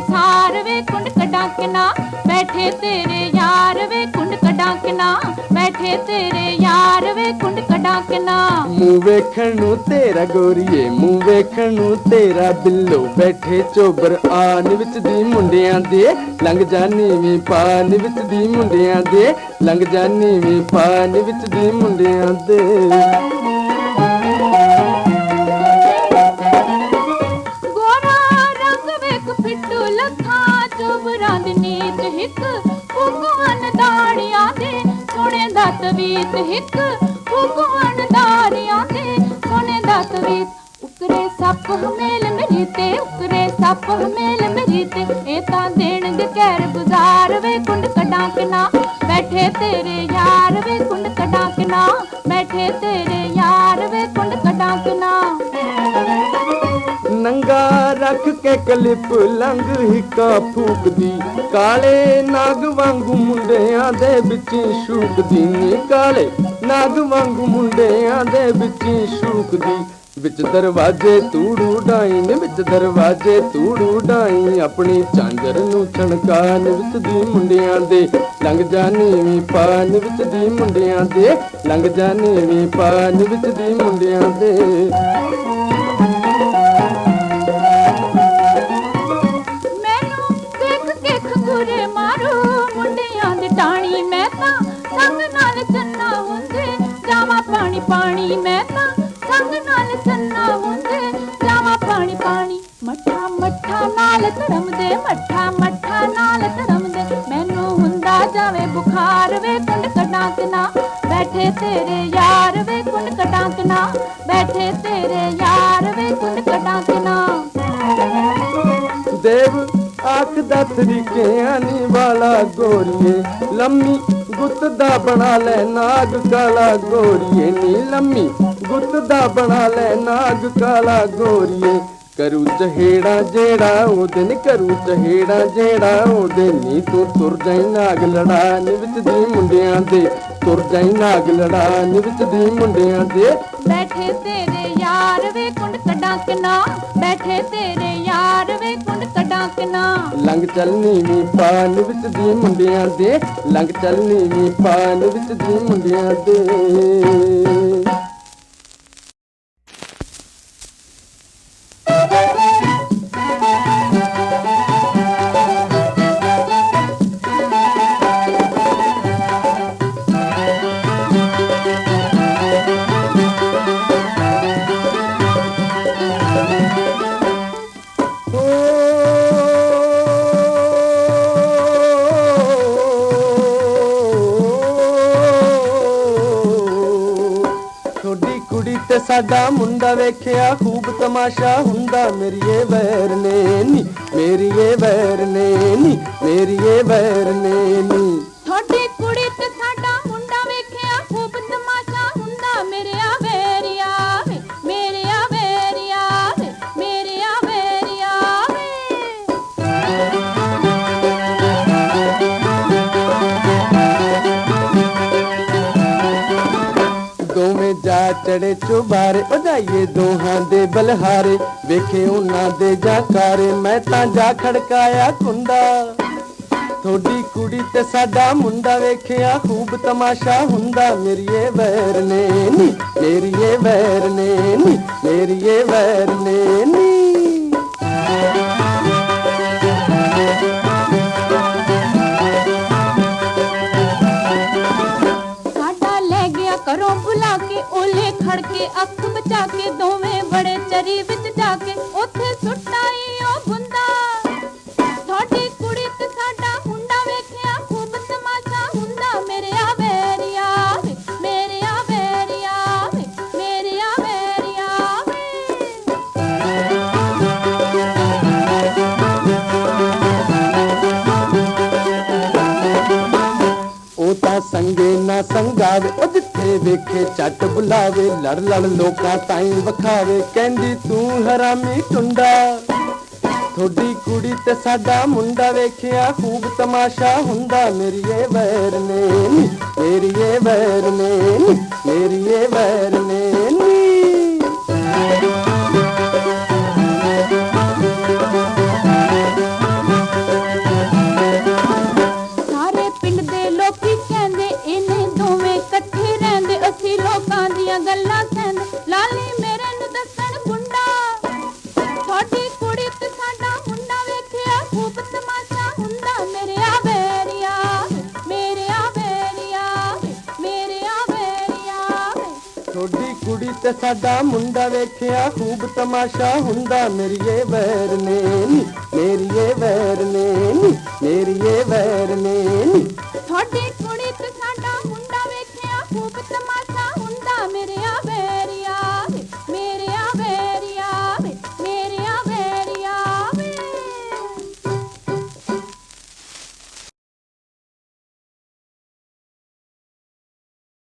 ਸਾਰ ਵੇ ਕੁੰਡ ਕਡਾਂਕਨਾ ਬੈਠੇ ਤੇਰੇ ਯਾਰ ਵੇ ਕੁੰਡ ਕਡਾਂਕਨਾ ਬੈਠੇ ਤੇਰੇ ਯਾਰ ਵੇ ਕੁੰਡ ਕਡਾਂਕਨਾ ਮੂੰਹ ਵੇਖਣ ਨੂੰ ਤੇਰਾ ਗੋਰੀਏ, ਮੂੰਹ ਵੇਖਣ ਨੂੰ ਤੇਰਾ ਬਿੱਲੋ। ਬੈਠੇ ਚੋਬਰ ਆਨ ਵਿੱਚ ਦੀ ਮੁੰਡਿਆਂ ਦੇ, ਲੰਘ ਜਾਨੀ ਵੀ ਪਾਨ ਵਿੱਚ ਦੀ ਮੁੰਡਿਆਂ ਦੇ, ਲੰਘ ਜਾਨੀ ਵੀ ਪਾਨ ਵਿੱਚ ਦੀ ਮੁੰਡਿਆਂ ਦੇ। ਚੋਬਰਾਂ ਦੀ ਨੀਤ ਹਿੱਕ ਭਗਵਾਨ ਦਾੜੀਆਂ ਦੇ ਸੋਹਣੇ ਦਾ ਤਵੀਤ ਹਿੱਕ ਭਗਵਾਨ ਦਾੜੀਆਂ ਦੇ ਸੋਹਣੇ ਦਾ ਤਵੀਤ ਉਕਰੇ ਸੱਪ ਹਮੇਲ ਮੇਰੀ ਤੇ ਉਕਰੇ ਸੱਪ ਹਮੇਲ ਮੇਰੀ ਤੇ ਇਹ ਤਾਂ ਦੇਣਗੇ ਕਹਿਰ ਗੁਜ਼ਾਰ ਵੇ ਕੁੰਡ ਕਢਾਂ ਕਿਨਾ ਬੈਠੇ ਤੇਰੇ ਯਾਰ ਵੇ ਕੁੰਡ ਕਢਾਂ ਕਿਨਾ ਬੈਠੇ ਤੇਰੇ ਯਾਰ ਵੇ ਕੁੰਡ ਕਢਾਂ ਕਿਨਾ ਨੰਗਾ ਰੱਖ ਕੇ ਕਲਿਪ ਲੰਘ ਹਿੱਕਾ ਫੂਕਦੀ। ਕਾਲੇ ਨਾਗ ਵਾਂਗੂ ਮੁੰਡਿਆਂ ਦੇ ਵਿੱਚ ਸ਼ੂਕਦੀ। ਨੀ ਕਾਲੇ ਨਾਗ ਵਾਂਗੂ ਮੁੰਡਿਆਂ ਦੇ ਵਿੱਚ ਸ਼ੂਕਦੀ। ਵਿੱਚ ਦਰਵਾਜ਼ੇ ਤੂੜੂ ਡਾਈ, ਨੇ ਵਿੱਚ ਦਰਵਾਜ਼ੇ ਤੂੜੂ ਡਾਈ। ਆਪਣੀ ਚਾਂਜਰ ਨੂੰ ਛਣਕਾਨ ਵਿੱਚ ਦੀ ਮੁੰਡਿਆਂ ਦੇ। ਲੰਘ ਜਾਨੀ ਵੀ ਪਾਨ ਵਿੱਚ ਦੀ ਮੁੰਡਿਆਂ ਦੇ। ਲੰਘ ਜਾਨੀ ਵੀ ਪਾਨ ਵਿੱਚ ਦੀ ਮੁੰਡਿਆਂ ਦੇ। ਕੇ ਖਗੂਰੇ ਮਾਰੂ ਮੁੰਡਿਆਂ ਦੀ ਟਾਣੀ, ਮੈਂ ਤਾਂ ਸੰਗ ਨਾਲ ਚੰਨਾ ਹੁੰਦੇ, ਜਾਵਾਂ ਪਾਣੀ ਪਾਣੀ, ਮੈਂ ਤਾਂ ਸੰਗ ਨਾਲ ਚੰਨਾ ਹੁੰਦੇ, ਜਾਵਾਂ ਪਾਣੀ ਪਾਣੀ। ਮੱਠਾ ਮੱਠਾ ਨਾਲ ਧਰਮਦੇ, ਮੱਠਾ ਮੱਠਾ ਨਾਲ ਧਰਮਦੇ, ਮੈਨੂੰ ਹੁੰਦਾ ਜਾਵੇ ਬੁਖਾਰ ਵੇ, ਕੁੰਡ ਕਢਾਂ ਕਿਨਾ ਬੈਠੇ ਤੇਰੇ ਯਾਰ ਵੇ, ਕੁੰਡ ਕਢਾਂ ਕਿਨਾ ਬੈਠੇ ਤੇਰੇ ਯਾਰ ਵੇ, ਕੁੰਡ ਕਢਾਂ ਕਿਨਾ ਦੇਵ ਆਖ ਦਾ ਤਰੀਕਿਆਂ ਨੀ ਵਾਲਾ ਗੋਰੀਏ। ਲੰਮੀ ਗੁੱਤ ਦਾ ਬਣਾ ਲੈ ਨਾਗ ਕਾਲਾ ਗੋਰੀਏ। ਨੀ ਲੰਮੀ ਗੁੱਤ ਦਾ ਬਣਾ ਲੈ ਨਾਗ ਕਾਲਾ ਗੋਰੀਏ। ਕਰੂ ਚਹੇੜਾ ਜਿਹੜਾ ਉਹ ਦਿਨ ਕਰੂ ਚਹੇੜਾ ਜਿਹੜਾ ਉਹ ਦਿਨ। ਨੀ ਤੂੰ ਤੁਰ ਜਾਈ ਨਾਗ ਲੜਾ ਵਿੱਚ ਦੀ ਮੁੰਡਿਆਂ ਦੇ। ਤੁਰ ਜਾਈ ਨਾਗ ਲੜਾ ਵਿੱਚ ਦੀ ਮੁੰਡਿਆਂ ਦੇ। ਬੈਠੇ ਤੇਰੇ ਯਾਰ ਵੇ ਕੁੰਡ ਕਢਾਂ ਕਿਨਾ। ਬੈਠੇ ਤੇਰੇ ਯਾਰ ਵੇ ਕੁੰਡ ਕਢਾਂ ਕਿਨਾ? ਲੰਘ ਚੱਲਨੀ ਵੀ ਪਾਨ ਵਿੱਚ ਦੀ ਮੁੰਡਿਆਂ ਦੇ। ਲੰਗ ਚੱਲਨੀ ਵੀ ਪਾਨ ਵਿੱਚ ਦੀ ਮੁੰਡਿਆਂ ਦੇ। ਤੇ ਸਾਡਾ ਮੁੰਡਾ ਵੇਖਿਆ ਖੂਬ ਤਮਾਸ਼ਾ ਹੁੰਦਾ। ਮੇਰੀਏ ਵੈਰ ਨੇ ਨੀ ਮੇਰੀਏ ਵੈਰ ਨੇ ਨੀ ਮੇਰੀਏ ਵੈਰ ਨੇ ਨੀ ਚੜੇ ਚੁਬਾਰੇ, ਉਹ ਦੋਹਾਂ ਦੇ ਬਲਹਾਰੇ। ਵੇਖੇ ਉਹਨਾਂ ਦੇ ਜਾਕਾਰੇ, ਮੈਂ ਤਾਂ ਜਾ ਖੜਕਾਇਆ ਕੁੰਡਾ। ਥੋੜੀ ਕੁੜੀ ਤੇ ਸਾਡਾ ਮੁੰਡਾ ਵੇਖਿਆ, ਖੂਬ ਤਮਾਸ਼ਾ ਹੁੰਦਾ। ਮੇਰੀਏ ਵੈਰ ਨੇ ਨੀ, ਮੇਰੀਏ ਵੈਰ ਨੇ ਨੀ, ਮੇਰੀਏ ਵੈਰ ਨੇ ਨੀ। ਸਾਡਾ ਲੈ ਗਿਆ ਘਰੋਂ ਬੁਲਾ ਕੇ ਓਲੇ। ਖੜ ਕੇ ਅੱਖ ਬਚਾ ਕੇ ਦੋਵੇਂ ਬੜੇ ਚਰੀ ਵਿੱਚ ਜਾ ਕੇ ਉੱਥੇ ਸੁੱਟਾਈ ਉਹ ਬੁੰਦਾ ਤੁਹਾਡੀ ਕੁੜੀ ਤੇ ਸਾਡਾ ਮੁੰਡਾ ਵੇਖਿਆ, ਖੂਬ ਤਮਾਸ਼ਾ ਹੁੰਦਾ ਮੇਰੇ ਆ ਵੇ ਮੇਰੇ ਆ ਵੇ ਮੇਰੇ ਆ ਵੇ। ਉਹ ਤਾਂ ਸੰਗੇ ਨਾ ਸੰਗਾਵੇ, ਉਹ ਵੇਖੇ ਛੱਟ ਬੁਲਾਵੇ, ਲੜ ਲੜ ਲੋਕਾਂ ਤਾਈਂ ਵਖਾਵੇ, ਕਹਿੰਦੀ ਤੂੰ ਹਰਾਮੀ ਟੁੰਡਾ। ਥੋੜੀ ਕੁੜੀ ਤੇ ਸਾਡਾ ਮੁੰਡਾ ਵੇਖਿਆ, ਖੂਬ ਤਮਾਸ਼ਾ ਹੁੰਦਾ ਮੇਰੀਏ ਵੈਰ ਨੇ ਮੇਰੀਏ ਵੈਰ ਨੇ ਮੇਰੀਏ ਵੈਰ ਨੇ ਗੱਲਾਂ ਸੈਂਦ ਲਾਲੀ ਮੇਰੇ ਨੂੰ ਦੱਸਣ ਗੁੰਡਾ ਤੁਹਾਡੀ ਕੁੜੀ ਤੇ ਸਾਡਾ ਮੁੰਡਾ ਵੇਖਿਆ, ਖੂਬ ਤਮਾਸ਼ਾ ਹੁੰਦਾ ਮੇਰੇ ਆ ਬੇਰੀਆ ਮੇਰੇ ਆ ਬੇਰੀਆ ਮੇਰੇ ਆ ਬੇਰੀਆ। ਤੁਹਾਡੀ ਕੁੜੀ ਤੇ ਸਾਡਾ ਮੁੰਡਾ ਵੇਖਿਆ, ਖੂਬ ਤਮਾਸ਼ਾ ਹੁੰਦਾ ਮੇਰੀਏ ਵੈਰ ਨੇ ਮੇਰੀਏ ਵੈਰ ਨੇ ਮੇਰੀਏ ਵੈਰ ਨੇ